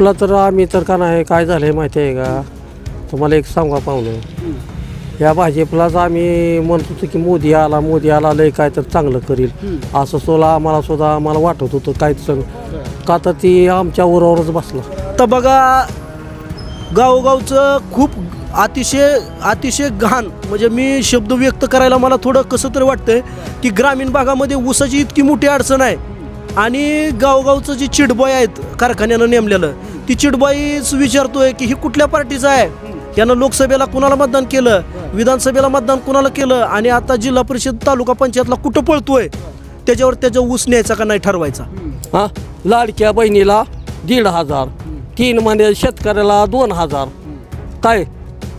आपला तर आम्ही तर का नाही काय झालं आहे माहिती आहे का? तुम्हाला एक सांगा पाहुणे? या भाजपलाच आम्ही म्हणत होतो की मोदी आला मोदी आला लय काय तर चांगलं करील. असं सोला आम्हाला सुद्धा आम्हाला वाटत होतं काय तर का तर ती आमच्या उरावरच बसला. तर बघा गावोगावचं खूप अतिशय अतिशय घाण म्हणजे मी शब्द व्यक्त करायला मला थोडं कसं तरी वाटतंय की ग्रामीण भागामध्ये ऊसाची इतकी मोठी अडचण आहे आणि गावगावचं जे चिडबॉय आहेत कारखान्यानं नेमलेलं ती चिडबॉईच विचारतोय की ही कुठल्या पार्टीचं आहे? यानं लोकसभेला कुणाला मतदान केलं? विधानसभेला मतदान कुणाला केलं? आणि आता जिल्हा परिषद तालुका पंचायतला कुठं पळतोय? त्याच्यावर त्याचा ऊस न्यायचा का नाही ठरवायचा? हां? लाडक्या बहिणीला दीड हजार तीन महिने शेतकऱ्याला दोन हजार. काय?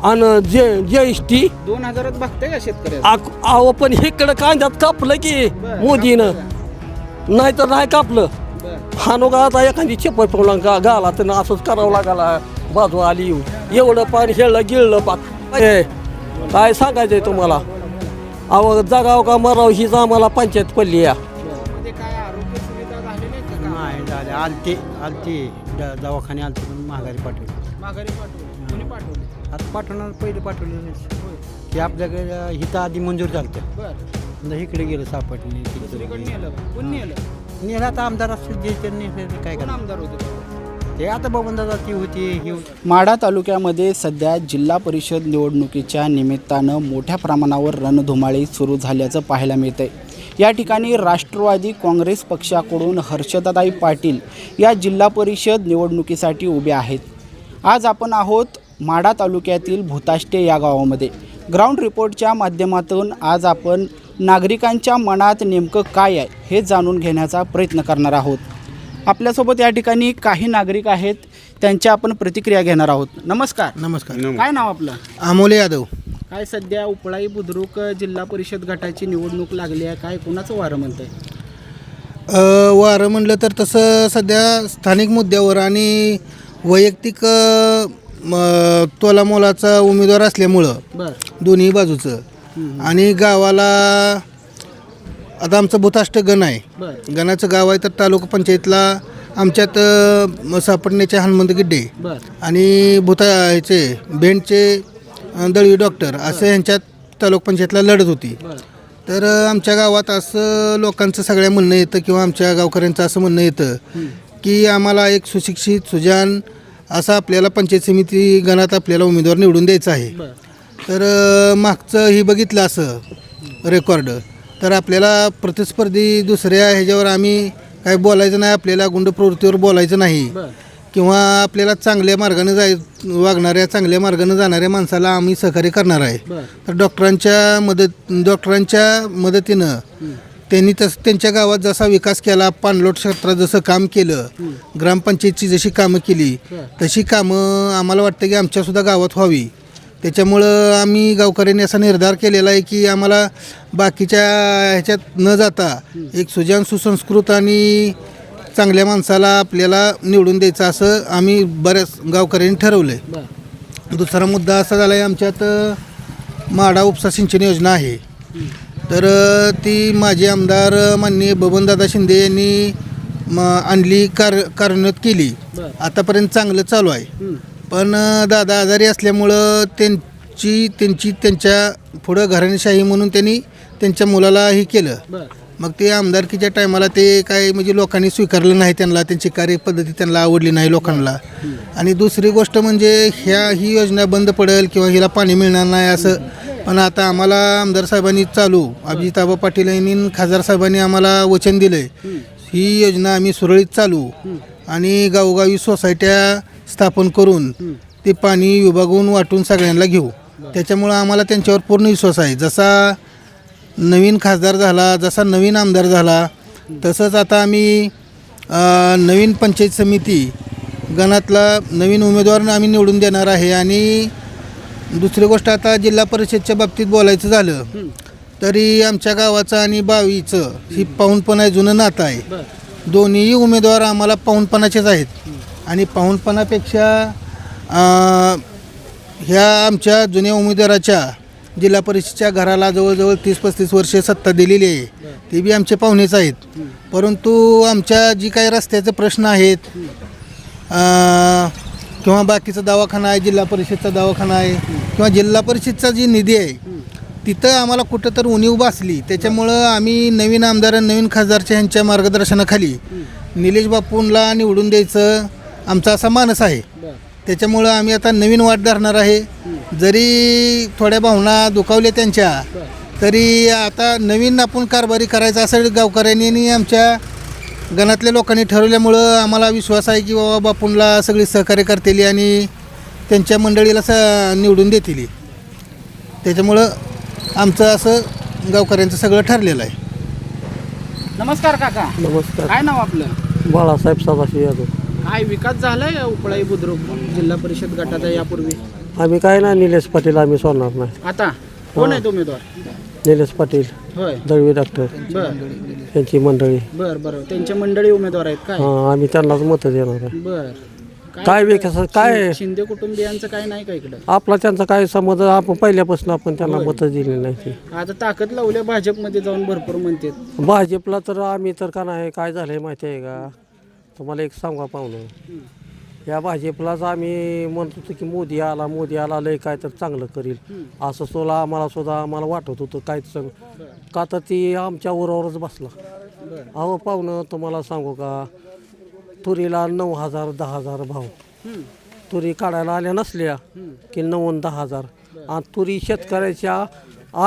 आणि जे जी एस टी दोन हजारात बघताय का शेतकऱ्याला? अहो पण इकडं कांद्यात कापलं की मोदीनं. नाही तर नाही कापलं. हानो का आता एखादी चप्पल पडला गा गाला तर असंच करावं लागाला बाजू आली येऊन एवढं पाणी खेळलं गिळलं पाक ए, काय सांगायचंय तुम्हाला? अहो जगाव का मराव हीच आम्हाला पंचायत पडली या. नाही झाले. आलते आलते. द- दवाखाने आलते पण महागारी पाठवले. माघारी पाठवले. कोणी पाठवले? आता पाठवणार पहिले पाठवले की आपल्याकडे हिथं आधी मंजूर झालं बर. इकडे गेलं सापडले दुसरीकडे नेलं. कोण नेलं? नेला आता आमदार असते जे काय आमदार होते? ते आता बबनदादा ती होती ही होती. माढा तालुक्यामध्ये सध्या जिल्हा परिषद निवडणुकीच्या निमित्तानं मोठ्या प्रमाणावर रणधुमाळी सुरू झाल्याचं पाहायला मिळतंय. या ठिकाणी राष्ट्रवादी काँग्रेस पक्षाकडून हर्षदाताई पाटील या जिल्हा परिषद निवडणुकीसाठी उभे आहेत. आज आपण आहोत माढा तालुक्यातील भूताष्टे या गावामध्ये. ग्राउंड रिपोर्टच्या माध्यमातून आज आपण नागरिकांच्या मनात नेमकं काय आहे हे जाणून घेण्याचा प्रयत्न करणार आहोत. आपल्यासोबत या ठिकाणी काही नागरिक आहेत त्यांच्या आपण प्रतिक्रिया घेणार आहोत. नमस्कार. नमस्कार. काय नाव आपलं? अमोले यादव. काय सध्या उपळाई बुद्रुक जिल्हा परिषद गटाची निवडणूक लागली आहे काय कोणाचं वारं म्हणतंय? वारं म्हणलं तर तसं सध्या स्थानिक मुद्द्यावर आणि वैयक्तिक अ, म, तोलामोलाचा उमेदवार असल्यामुळं बर. दोन्ही बाजूचं. आणि गावाला आता आमचं भूताष्ट गण आहे. गणाचं गाव आहे तर तालुका पंचायतला आमच्यात अ, सापडण्याचे हनुमंत गिड्डे. आणि भूता ह्याचे भेंडचे अ, दळवी डॉक्टर असं यांच्यात तालुका पंचायतला लढत होती. तर अ, आमच्या गावात असं लोकांचं सगळ्या म्हणणं येतं किंवा आमच्या गावकऱ्यांचं असं म्हणणं येतं की आम्हाला एक सुशिक्षित सुजान असा आपल्याला पंचायत समिती गणात आपल्याला उमेदवार निवडून द्यायचा आहे. तर मागचं ही बघितलं असं रेकॉर्ड तर आपल्याला प्रतिस्पर्धी दुसऱ्या ह्याच्यावर आम्ही काय बोलायचं नाही आपल्याला गुंड प्रवृत्तीवर बोलायचं नाही. किंवा आपल्याला चांगल्या मार्गाने जाय वागणाऱ्या चांगल्या मार्गाने जाणाऱ्या माणसाला आम्ही सहकार्य करणार आहे. तर डॉक्टरांच्या मदत डॉक्टरांच्या मदतीनं त्यांनी तस त्यांच्या गावात जसा विकास केला पाणलोट क्षेत्रात जसं काम केलं ग्रामपंचायतची जशी कामं केली तशी कामं आम्हाला वाटतं की आमच्यासुद्धा गावात व्हावी. त्याच्यामुळं आम्ही गावकऱ्यांनी असा निर्धार केलेला आहे की आम्हाला बाकीच्या ह्याच्यात न जाता एक सुजान सुसंस्कृत आणि चांगल्या माणसाला आपल्याला निवडून द्यायचं असं आम्ही बऱ्याच गावकऱ्यांनी ठरवलं आहे दुसरा मुद्दा असा झाला आहे आमच्यात माडा उपसा सिंचन योजना आहे. तर ती माजी आमदार माननीय बबनदादा शिंदे यांनी म आणली कार कार्यान्वित केली. आतापर्यंत चांगलं चालू आहे. पण दादा आजारी असल्यामुळं त्यांची त्यांची त्यांच्या पुढं घराणेशाही म्हणून त्यांनी त्यांच्या मुलाला हे केलं. मग ते आमदारकीच्या टायमाला ते काय म्हणजे लोकांनी स्वीकारलं नाही त्यांना त्यांची कार्यपद्धती त्यांना आवडली नाही लोकांना. आणि दुसरी गोष्ट म्हणजे ह्या ही योजना बंद पडेल किंवा हिला पाणी मिळणार नाही असं. पण आता आम्हाला आमदार साहेबांनी चालू अभिजिताबा पाटील यांनी खासदार साहेबांनी आम्हाला वचन दिलं ही योजना आम्ही सुरळीत चालू. आणि गावोगावी सोसायट्या स्थापन करून ते पाणी विभागून वाटून सगळ्यांना घेऊ. त्याच्यामुळं आम्हाला त्यांच्यावर पूर्ण विश्वास आहे. जसा नवीन खासदार झाला जसा नवीन आमदार झाला तसंच आता आम्ही नवीन पंचायत समिती गणातला नवीन उमेदवार आम्ही निवडून देणार आहे. आणि दुसरी गोष्ट आता जिल्हा परिषदच्या बाबतीत बोलायचं झालं तरी आमच्या गावाचं आणि बावीचं ही पाहुणपणा जुनं नातं आहे. दोन्ही उमेदवार आम्हाला पाहुणपणाचेच आहेत. आणि पाहुणपणापेक्षा ह्या आमच्या जुन्या उमेदवाराच्या जिल्हा परिषदच्या घराला जवळजवळ तीस पस्तीस वर्षे सत्ता दिलेली आहे. ते बी आमचे पाहुणेच आहेत. परंतु आमच्या जी काही रस्त्याचे प्रश्न आहेत किंवा बाकीचा दवाखाना आहे जिल्हा परिषदचा दवाखाना आहे किंवा जिल्हा परिषदचा जी निधी आहे तिथं आम्हाला कुठं तर उणीव बसली. त्याच्यामुळं आम्ही नवीन आमदार नवीन खासदारच्या ह्यांच्या मार्गदर्शनाखाली निलेश बापूंला निवडून द्यायचं आमचा असा मानस आहे. त्याच्यामुळं आम्ही आता नवीन वाट धरणार आहे. जरी थोड्या भावना दुखावल्या त्यांच्या तरी आता नवीन आपण कारभारी करायचं असं गावकऱ्यांनी आणि आमच्या गणातल्या लोकांनी ठरवल्यामुळं आम्हाला विश्वास आहे की बाबा बापूंला सगळी सहकार्य करतील आणि त्यांच्या मंडळीला स निवडून देतील. त्याच्यामुळं आमचं असं गावकऱ्यांचं सगळं ठरलेलं आहे. नमस्कार काका. नमस्कार. काय नाव आपलं? बाळासाहेब सदाशिव यादव. काय विकास झालाय का उपळाई बुद्रुक जिल्हा परिषद गटाचा यापूर्वी? आम्ही काय ना निलेश पाटील आम्ही सोडणार नाही. आता? कोण आहे उमेदवार? निलेश पाटील होय. दळवी डॉक्टर बर. यांची मंडळी. बर बर. त्यांच्या मंडळी उमेदवार आहेत काय? हा, आम्ही त्यांनाच मतं देणार आहे. बर. काय विकास काय? शिंदे कुटुंबियांचं काय नाही का इकडं? आपला त्यांचा काय समज आपण पहिल्यापासून आपण त्यांना मतं दिली नाही ती. आता ताकद लावल्या भाजपमध्ये जाऊन भरपूर म्हणतात. भाजपला तर आम्ही तर का नाही काय झालंय माहिती आहे का? तुम्हाला एक सांगा पाहुणं. या भाजपलाच आम्ही म्हणत होतो की मोदी आला मोदी आला लय काय तर चांगलं करील. असं सोला आम्हाला सुद्धा आम्हाला वाटत होतं काय सांग का तर ती आमच्या उरावरच बसला. अहो पाहुणं तुम्हाला सांगू का? तुरीला नऊ हजार दहा हजार भाव. तुरी काढायला आल्या नसल्या की नऊ दहा हजार. आणि तुरी शेतकऱ्याच्या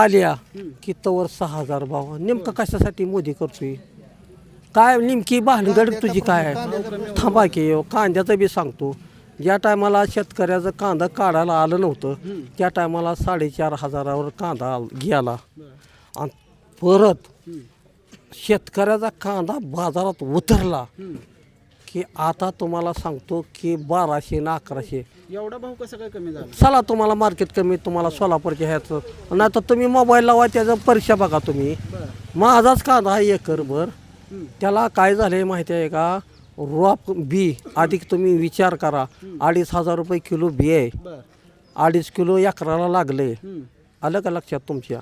आल्या की तवर सहा हजार भाव. नेमकं कशासाठी मोदी करतोय? काय नेमकी भानगड तुझी काय? आहे थांबा की हो, कांद्याचं बी सांगतो. ज्या टायमाला शेतकऱ्याचं कांदा काढायला आलं नव्हतं त्या टायमाला साडेचार हजारावर कांदा गेला. आणि परत शेतकऱ्याचा कांदा बाजारात उतरला. की आता तुम्हाला सांगतो की बाराशे ना अकराशे. एवढा भाव कसं काय कमी झाला? चला तुम्हाला मार्केट कमी तुम्हाला सोलापूरच्या ह्याचं. नाही तर तुम्ही मोबाईल लावा त्याचं परीक्षा बघा तुम्ही. माझाच कांदा आहे एकरभर त्याला काय झालं आहे माहिती आहे का? रॉप बी अधिक तुम्ही विचार करा. अडीच हजार रुपये किलो बी आहे. अडीच किलो एकराला लागले. आलं का लक्षात तुमच्या?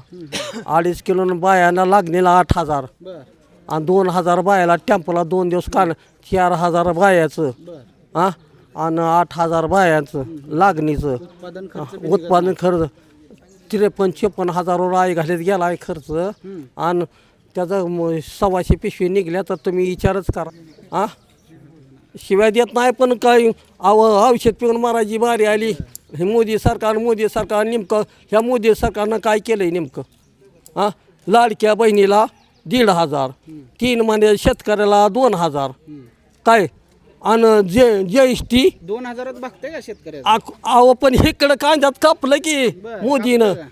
अडीच किलो बायांना लागलेला आठ हजार. आणि दोन हजार बायाला टेम्पोला दोन दिवस कान चार हजार बायाचं. हां? आणि आठ हजार बायाचं लागणीचं. उत्पादन खर्च त्रेपन्न चेपन्न हजारावर आई घालत गेला आहे खर्च आणि त्याचं म- सव्वाशे पिशवी निघल्या तर तुम्ही विचारच करा. हां शिवाय देत नाही पण काय अव औषध पिऊन मारायची बारी आली. हे मोदी सरकार मोदी सरकार नेमकं ह्या मोदी सरकारनं काय केलं आहे नेमकं? हां लाडक्या बहिणीला दीड हजार तीन महिने शेतकऱ्याला दोन हजार. काय? आणि जे जी एस टी दोन हजारात बघताय का शेतकऱ्याचं? अहो पण इकडं कांद्यात कापलं की बरं, मोदीनं. कापलं.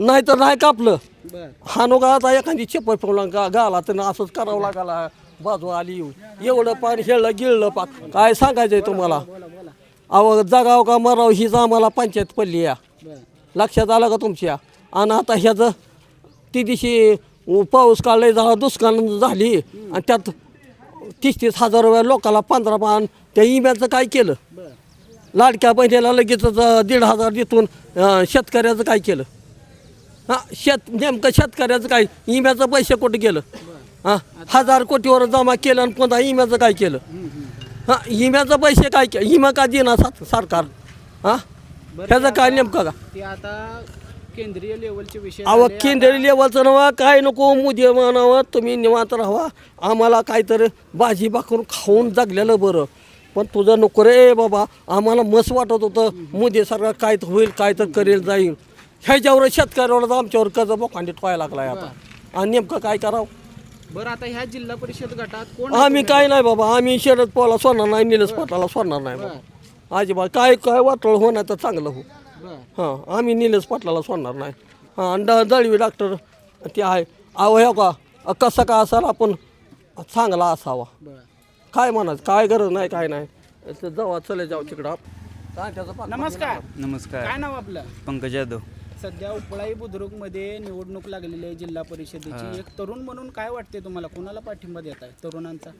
नाही तर नाही कापलं. बर. हानो का आता एखादी चप्पल पडला गा गाला तर असंच करावं लागाला बाजू आली येऊन एवढं पाणी हेळलं गिळलं पाक काय सांगायचंय तुम्हाला? अहो जगाव का मराव हीच आम्हाला पंचायत पडली या. लक्षात आलं का तुमच्या? आणि आता ह्याचं ती दिवशी पाऊस काढलाय झाला दुष्काळ झाली. आणि त्यात तीस तीस हजार रुपये लोकाला पंधरा पान. त्या इम्याचं काय केलं? लाडक्या बहिणीला लगेच दीड हजार देतून शेतकऱ्याचं काय केलं? हां शेत नेमकं शेतकऱ्याचं काय? इम्याचं पैसे कुठे गेलं? हां हजार कोटीवर जमा केलं आणि पुन्हा इम्याचं काय केलं? हां इम्याचं पैसे काय के इमा का देणार सा- सरकार? हां? ह्याचं काय नेमकं का? ते आता केंद्रीय लेवलचे विषय अहो. केंद्रीय लेवलचं नवा काय नको मोदी म्हणावं तुम्ही निवांत राहा. आम्हाला काहीतरी भाजी भाकरून खाऊन जगलेलं बरं. पण तुझं नको रे बाबा आम्हाला मस्त वाटत होतं मोदी सरकार काय तर होईल काय तर करेल जाईल. ह्याच्यावर शेतकऱ्यावर आमच्यावर कर्ज बोकांडी ठेवायला लागलाय आता. आणि नेमकं काय करावं? बरं आता ह्या जिल्हा परिषद गटात कोण आम्ही काय नाही बाबा आम्ही शरद पवारला सोडणार नाही निलेश पाटलाला सोडणार नाही बाबा. अजिबात काय काय वाटोळ होणार तर चांगलं हो. बर. हां आम्ही निलेश पाटलाला सोडणार नाही. हां आणि द दळवी डॉक्टर ते आहे. अहो हे का कसं का असाल आपण चांगला असावा. बर. काय म्हणायचं काय गरज नाही काय नाही. जाऊ चले जाऊ तिकडं. काय त्याचं पाठ- नमस्कार. नमस्कार. काय नाव आपलं? पंकज यादव. सध्या उपळाई बुद्रुकमध्ये निवडणूक लागलेली आहे जिल्हा परिषदेची. एक तरुण म्हणून काय वाटते तुम्हाला? कोणाला पाठिंबा देत आहे तरुणांचा?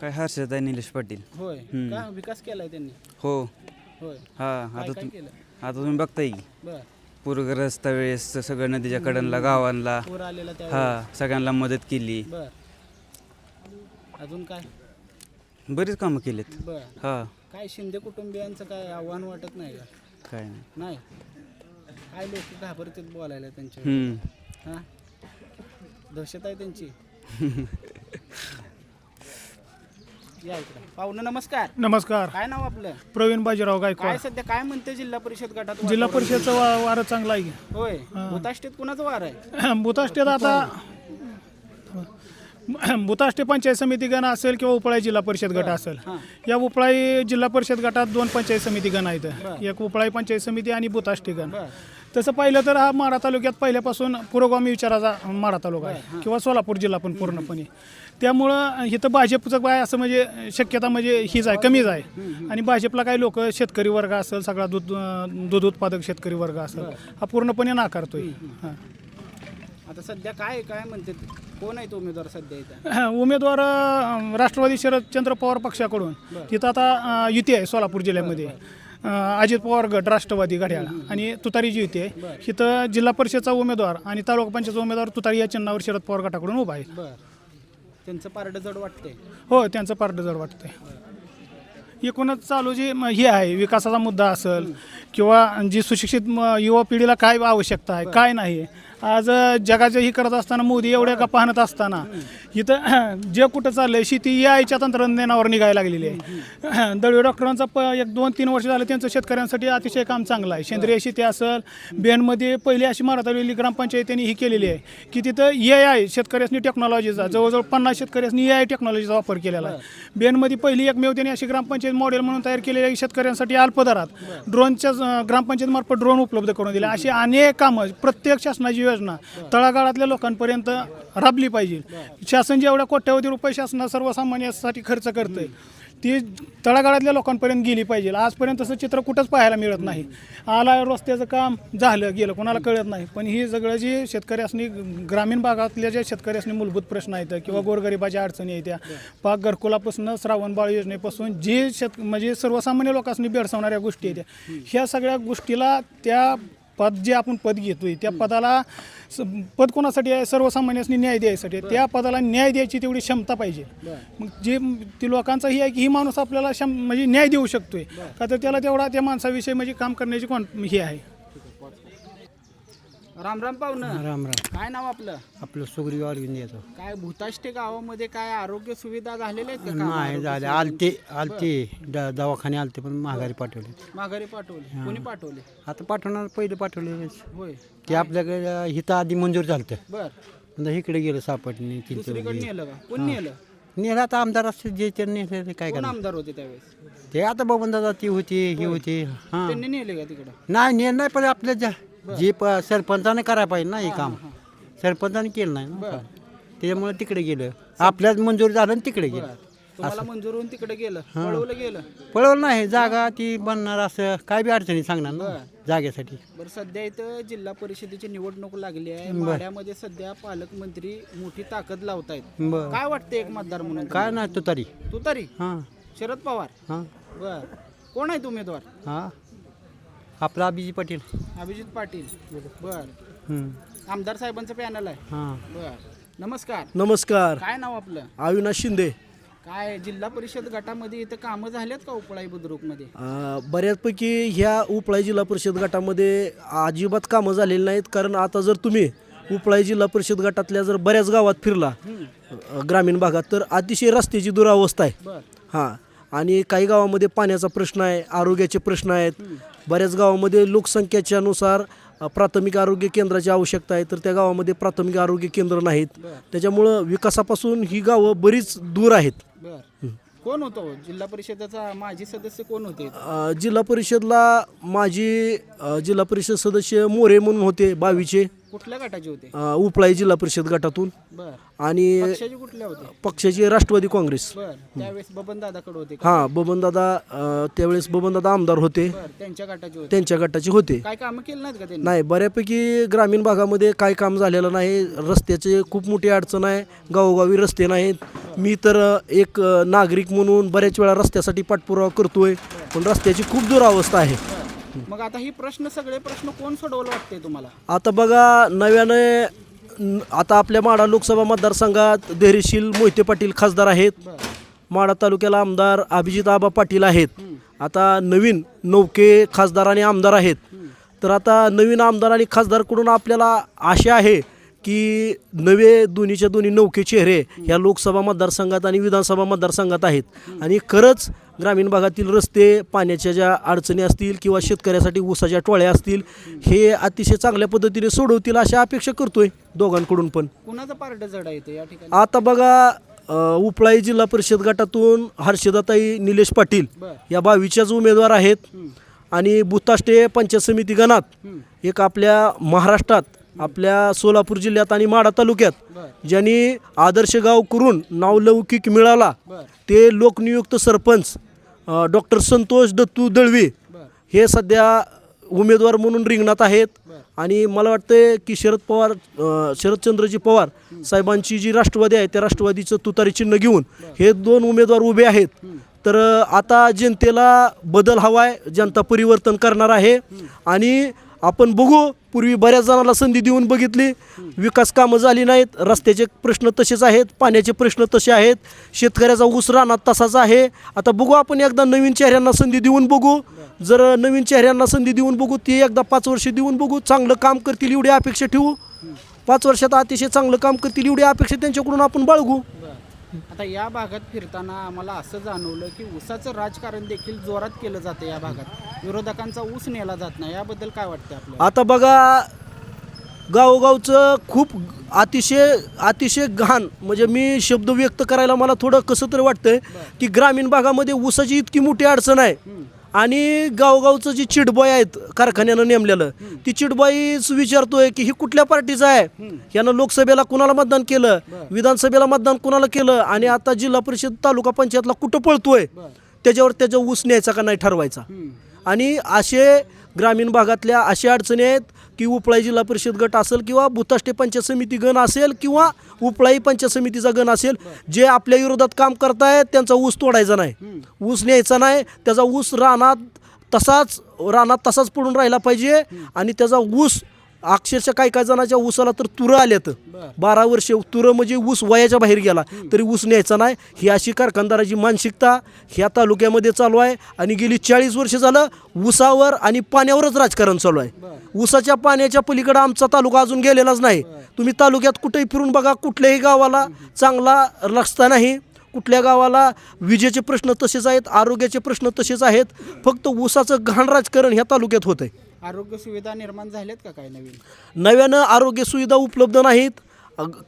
काय हर्षद आहे निलेश पाटील. होय. का विकास केलाय त्यांनी? हो. होय. हा आता काय तुम केलं? आता तुम्ही बघताय की. बर. पूरग्रस्त वेळेस सगळं नदीच्या कडेला गावांना पूर आलेला त्या हा सगळ्यांना मदत केली. बर. अजून काय? बरीच कामं केलीत. बर. हा. काय शिंदे कुटुंबियांचं काय आव्हान वाटत नाही का? काय नाही. नाही? काय लोक घाबरतात बोलायला त्यांच्या हम्म. हा? दहशत आहे त्यांची. या इकडे. पाहुणं नमस्कार. नमस्कार. काय नाव आपलं? प्रवीण बाजीराव काय गायकवाड सध्या काय म्हणते जिल्हा परिषद गटात जिल्हा? परिषदचं वा वारं चांगलं आहे होय. भूताष्टीत कुणाचं वार आहे? भूताष्टेत आता भूताष्टे पंचायत समिती गण असेल किंवा उपळाई जिल्हा परिषद गट असेल. या उपळाई जिल्हा परिषद गटात दोन पंचायत समिती गण आहेत. एक उपळाई पंचायत समिती आणि भूताष्टे गण. तसं पाहिलं तर हा माढा तालुक्यात पहिल्यापासून पुरोगामी विचाराचा माढा तालुका आहे. किंवा सोलापूर जिल्हा पण पूर्णपणे. त्यामुळं इथं भाजपचं काय असं म्हणजे शक्यता म्हणजे हीच आहे कमीच आहे. आणि भाजपला काही लोक शेतकरी वर्ग असेल सगळा दूध दूध उत्पादक शेतकरी वर्ग असेल हा पूर्णपणे नाकारतोय. हां. आता सध्या काय काय म्हणते कोण आहे तो उमेदवार सध्या इथं? उमेदवार राष्ट्रवादी शरदचंद्र पवार पक्षाकडून. तिथं आता युती आहे सोलापूर जिल्ह्यामध्ये. अजित पवार गट राष्ट्रवादी घड्याळ. आणि तुतारीची युती आहे तिथं जिल्हा परिषदचा उमेदवार आणि तालुका पंचायतचा उमेदवार तुतारी या चिन्हावर शरद पवार गटाकडून उभा आहे. त्यांचं पारडं जड वाटतंय. हो त्यांचं पार्ट जर वाटतंय. एकूणच चालू जी हे आहे विकासाचा मुद्दा असेल किंवा जी सुशिक्षित युवा पिढीला काय आवश्यकता आहे काय नाही आज जगाच्या ही करत असताना मोदी एवढ्या का पाहत असताना इथं जे कुठं चाललंय शेती या आईच्या तंत्रज्ञानावर निघायला लागलेली आहे. दळवे डॉक्टरांचा प एक दोन तीन वर्ष झालं त्यांचं शेतकऱ्यांसाठी अतिशय काम चांगलं आहे. सेंद्रिय शेती असेल बिहारमध्ये पहिली अशी मारतालेली ग्रामपंचायतीने ही केलेली आहे की तिथं ए आय शेतकऱ्यांनी टेक्नॉलॉजीचा जवळजवळ पन्नास शेतकऱ्यांनी ए आय टेक्नॉलॉजीचा वापर केलेला आहे. बिहारमध्ये पहिली एकमेव त्यांनी अशी ग्रामपंचायत मॉडेल म्हणून तयार केलेली आहे शेतकऱ्यांसाठी अल्प दरात ड्रोनच्या अं, ग्रामपंचायत मार्फत ड्रोन उपलब्ध करून दिले. अशी अनेक कामं प्रत्येक शासनाची योजना तळागाळातल्या लोकांपर्यंत राबली पाहिजे. शासन जेवढ्या कोट्यावधी रुपये शासन सर्वसामान्यासाठी खर्च करतंय ती तळागाळातल्या लोकांपर्यंत गेली पाहिजे. आजपर्यंत तसं चित्र कुठंच पाहायला मिळत नाही. आला रस्त्याचं काम झालं गेलं कोणाला कळत नाही. पण ही सगळं जी शेतकऱ्यासनी ग्रामीण भागातल्या ज्या शेतकऱ्यासनी मूलभूत प्रश्न आहेत किंवा गोरगरिबाच्या अडचणी आहेत त्या पाक घरकुलापासून श्रावण बाळ योजनेपासून जे शेत म्हणजे सर्वसामान्य लोकांनी भेडसावणाऱ्या गोष्टी आहेत ह्या सगळ्या गोष्टीला त्या पद जे आपण पद घेतोय त्या पदाला स- पद कोणासाठी आहे? सर्वसामान्यांनी न्याय द्यायसाठी आहे. त्या पदाला न्याय द्यायची तेवढी क्षमता पाहिजे. मग जे ती लोकांचं ही आहे की ही माणूस आपल्याला क्षम म्हणजे न्याय देऊ शकतोय. का तर त्याला तेवढा त्या माणसाविषयी म्हणजे काम करण्याची कोण हे आहे. राम राम पाहुणं. राम राम. काय नाव आपलं? आपलं सुग्रीवार घेऊन येतो. काय भूताष्टे गावामध्ये काय आरोग्य सुविधा झालेल्या आहेत का? नाही झाले? आलते आलते. द- दवाखाने आलते पण माघारी पाठवले. माघारी पाठवले. कोणी पाठवले? आता पाठवणार पहिले पाठवले. होय. ते आपल्याकडे हिथं आधी मंजूर झालं बर. पण इकडे गेलं सापडणे दुसरीकडे नेलं का? कोण नेलं? नेलं आता आमदार असते जे ते नेले ते काय कोण करणार? आमदार होते त्यावेळेस? ते आता बबन दादा ती होती ही होती. हां. त्यांनी नेले का तिकडं? नाही नेलं नाही पण आपल्या ज्या जे प सरपंचाने करायला पाहिजे ना हे काम. सरपंचाने केलं नाही ना. त्याच्यामुळे तिकडे गेलं. आपल्याच मंजूर झालं आणि तिकडे गेलं. तुम्हाला मंजूर होऊन तिकडे गेलं. पळवलं गेलं. पळवलं नाही. जागा ती बनणार असं काय बी अडचणी सांगणार ना. जागेसाठी. बरं सध्या इथं जिल्हा परिषदेची निवडणूक लागली आहे. माड्यामध्ये सध्या पालकमंत्री मोठी ताकद लावतायत. बरं. काय वाटतं एक मतदार म्हणून काय नाही तू तरी तू तरी हां. शरद पवार? हां. बर. कोण आहे उमेदवार? हां. आपला अभिजी पाटील. अभिजित पाटील. बर. हं. आमदार साहेबांचं पॅनल आहे. हां. बर. नमस्कार. नमस्कार. काय नाव आपलं? अविनाश शिंदे. काय जिल्हा परिषद गटामध्ये इथं कामं झाल्यात का उपळाई बुद्रुकमध्ये? अं, बऱ्याचपैकी ह्या उपळाई जिल्हा परिषद गटामध्ये अजिबात कामं झालेली नाहीत. कारण आता जर तुम्ही उपळाई जिल्हा परिषद गटातल्या जर बऱ्याच गावात फिरला अं, ग्रामीण भागात तर अतिशय रस्त्याची दुरावस्था आहे. बर. हां. आणि काही गावामध्ये पाण्याचा प्रश्न आहे आरोग्याचे प्रश्न आहेत बऱ्याच गावामध्ये लोकसंख्येच्या नुसार प्राथमिक आरोग्य केंद्राची आवश्यकता आहे. तर त्या गावामध्ये प्राथमिक आरोग्य केंद्र नाहीत. त्याच्यामुळं विकासापासून ही गावं बरीच दूर आहेत. कोण होतो जिल्हा परिषदेचा माजी सदस्य कोण होते? अ, जिल्हा परिषदला माजी अ, जिल्हा परिषद सदस्य मोरे म्हणून होते बावीचे कुठल्या गटाचे होते? अ, उपळाई जिल्हा परिषद गटातून. बर. आणि पक्षाचे कुठल्या होते? पक्षाचे राष्ट्रवादी काँग्रेस. बर. त्यावेळेस बबन दादाकडे होते का? हां बबनदादा अ, त्यावेळेस बबनदादा आमदार होते. बर त्यांच्या गटाचे होते. त्यांच्या गटाचे होते. काय कामं केली नाहीत का त्यांनी? नाही बऱ्यापैकी ग्रामीण भागामध्ये काय काम झालेलं नाही. रस्त्याचे खूप मोठी अडचण आहे. गावोगावी रस्ते नाहीत. मी तर अ, एक अ, नागरिक म्हणून बऱ्याच वेळा रस्त्यासाठी पाठपुरावा करतोय. पण रस्त्याची खूप दुरावस्था आहे. मग आता ही प्रश्न सगळे प्रश्न कोण सोडवलं वाटते तुम्हाला? आता बघा नव्याने न- आता आपल्या माडा लोकसभा मतदारसंघात धैर्यशील मोहिते पाटील खासदार आहेत. माडा तालुक्याला आमदार अभिजित आबा पाटील आहेत. आता नवीन नौके खासदार आणि आमदार आहेत. तर आता नवीन आमदार आणि खासदारकडून आपल्याला आशा आहे की नवे दोन्हीच्या दोन्ही नौके चेहरे ह्या लोकसभा मतदारसंघात आणि विधानसभा मतदारसंघात आहेत. आणि खरंच ग्रामीण भागातील रस्ते पाण्याच्या ज्या अडचणी असतील किंवा शेतकऱ्यासाठी ऊसाच्या टोळ्या असतील हे अतिशय चांगल्या पद्धतीने सोडवतील अशा अपेक्षा करतोय दोघांकडून पण. कुणाचं पारड जड इथं या ठिकाणी? आता बघा उपळाई जिल्हा परिषद गटातून हर्षदाताई निलेश पाटील. या बावीच्याच उमेदवार आहेत आणि बुताष्टे पंचायत समिती गणात एक आपल्या महाराष्ट्रात आपल्या सोलापूर जिल्ह्यात आणि माडा तालुक्यात ज्यांनी आदर्श गाव करून नावलौकिक मिळाला ते लोकनियुक्त सरपंच डॉक्टर संतोष दत्तू दळवी हे सध्या उमेदवार म्हणून रिंगणात आहेत. आणि मला वाटतं की शरद पवार शरदचंद्रजी पवार साहेबांची जी राष्ट्रवादी आहे त्या राष्ट्रवादीचं तुतारी चिन्ह घेऊन हे दोन उमेदवार उभे आहेत. तर आता जनतेला बदल हवाय जनता परिवर्तन करणार आहे. आणि आपण बघू. पूर्वी बऱ्याच जणांना संधी देऊन बघितली. विकास कामं झाली नाहीत. रस्त्याचे प्रश्न तसेच आहेत. पाण्याचे प्रश्न तसे आहेत. शेतकऱ्याचा ऊस रानात तसाच आहे. आता बघू आपण एकदा नवीन चेहऱ्यांना संधी देऊन बघू. जर नवीन चेहऱ्यांना संधी देऊन बघू ती एकदा पाच वर्ष देऊन बघू. चांगलं काम करतील एवढी अपेक्षा ठेवू. पाच वर्षात अतिशय चांगलं काम करतील एवढी अपेक्षा त्यांच्याकडून आपण बाळगू. आता या भागात फिरताना आम्हाला असं जाणवलं की ऊसाचं राजकारण देखील जोरात केलं जातं या भागात. विरोधकांचा ऊस नेला जात नाही. याबद्दल काय वाटतं आपल्याला? आता बघा गावोगावचं खूप अतिशय अतिशय घाण म्हणजे मी शब्द व्यक्त करायला मला थोडं कसं तरी वाटतंय की ग्रामीण भागामध्ये ऊसाची इतकी मोठी अडचण आहे. आणि गावगावचं जी चिडबॉय आहेत कारखान्यानं नेमलेलं ती चिडबॉईच विचारतोय की ही कुठल्या पार्टीचं आहे? यानं लोकसभेला कुणाला मतदान केलं? विधानसभेला मतदान कुणाला केलं? आणि आता जिल्हा परिषद तालुका पंचायतला कुठं पळतोय? त्याच्यावर त्याचा ऊस न्यायचा का नाही ठरवायचा? आणि असे ग्रामीण भागातल्या अशा अडचणी आहेत की उपळाई जिल्हा परिषद गट असेल किंवा भूताष्टे पंचायत समिती गण असेल किंवा उपळाई पंचायत समितीचा गण असेल जे आपल्या विरोधात काम करतायत त्यांचा ऊस तोडायचा नाही. ऊस न्यायचा नाही त्याचा ऊस रानात तसाच रानात तसाच पडून राहिला पाहिजे आणि त्याचा ऊस अक्षरशः काही काही जणांच्या ऊसाला तर तुरं आल्यात. बारा. वर्षे तुरं म्हणजे ऊस वयाच्या बाहेर गेला. तरी ऊस न्यायचा नाही. ही अशी कारखानदाराची मानसिकता ह्या तालुक्यामध्ये चालू आहे. आणि गेली चाळीस वर्ष झालं ऊसावर आणि पाण्यावरच राजकारण चालू आहे. ऊसाच्या पाण्याच्या पलीकडे आमचा तालुका अजून गेलेलाच नाही. तुम्ही तालुक्यात कुठेही फिरून बघा कुठल्याही गावाला चांगला रस्ता नाही. कुठल्या गावाला विजेचे प्रश्न तसेच आहेत आरोग्याचे प्रश्न तसेच आहेत. फक्त ऊसाचं घाण राजकारण ह्या तालुक्यात होत आहे आरोग्य सुविधा निर्माण झाल्यात का काय नवीन? नव्यानं आरोग्य सुविधा उपलब्ध नाहीत.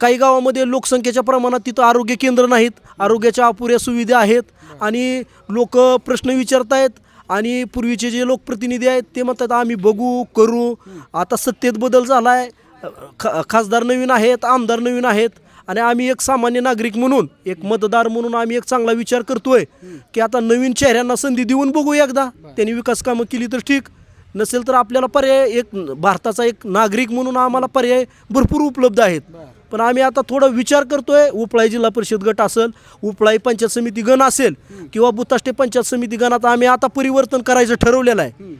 काही गावामध्ये लोकसंख्येच्या प्रमाणात तिथं आरोग्य केंद्र नाहीत. आरोग्याच्या अपुऱ्या सुविधा आहेत आणि लोक प्रश्न विचारतायत आणि पूर्वीचे जे लोकप्रतिनिधी आहेत ते म्हणतात आम्ही बघू करू. आता सत्तेत बदल झाला आहे खा खासदार नवीन आहेत आमदार नवीन आहेत आणि आम्ही एक सामान्य नागरिक म्हणून एक मतदार म्हणून आम्ही एक चांगला विचार करतोय की आता नवीन चेहऱ्यांना संधी देऊन बघू एकदा. त्यांनी विकास कामं केली तर ठीक. नसेल तर आपल्याला पर्याय एक भारताचा एक नागरिक म्हणून आम्हाला पर्याय भरपूर उपलब्ध आहेत. पण आम्ही आता थोडा विचार करतोय उपळाई जिल्हा परिषद गट असेल उपळाई पंचायत समिती गण असेल किंवा बुताष्टे पंचायत समिती गणात आम्ही आता परिवर्तन करायचं ठरवलेलं आहे.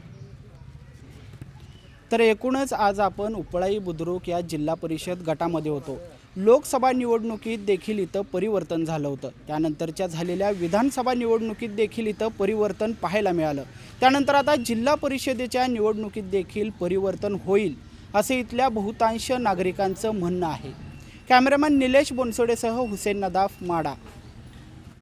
तर एकूणच आज आपण उपळाई बुद्रुक या जिल्हा परिषद गटामध्ये होतो. लोकसभा निवडणुकीत देखील इथं परिवर्तन झालं होतं. त्यानंतरच्या झालेल्या विधानसभा निवडणुकीत देखील इथं परिवर्तन पाहायला मिळालं. त्यानंतर आता जिल्हा परिषदेच्या निवडणुकीत देखील परिवर्तन होईल असे इथल्या बहुतांश नागरिकांचं म्हणणं आहे. कॅमेरामॅन निलेश बोनसोडेसह हुसेन नदाफ माडा.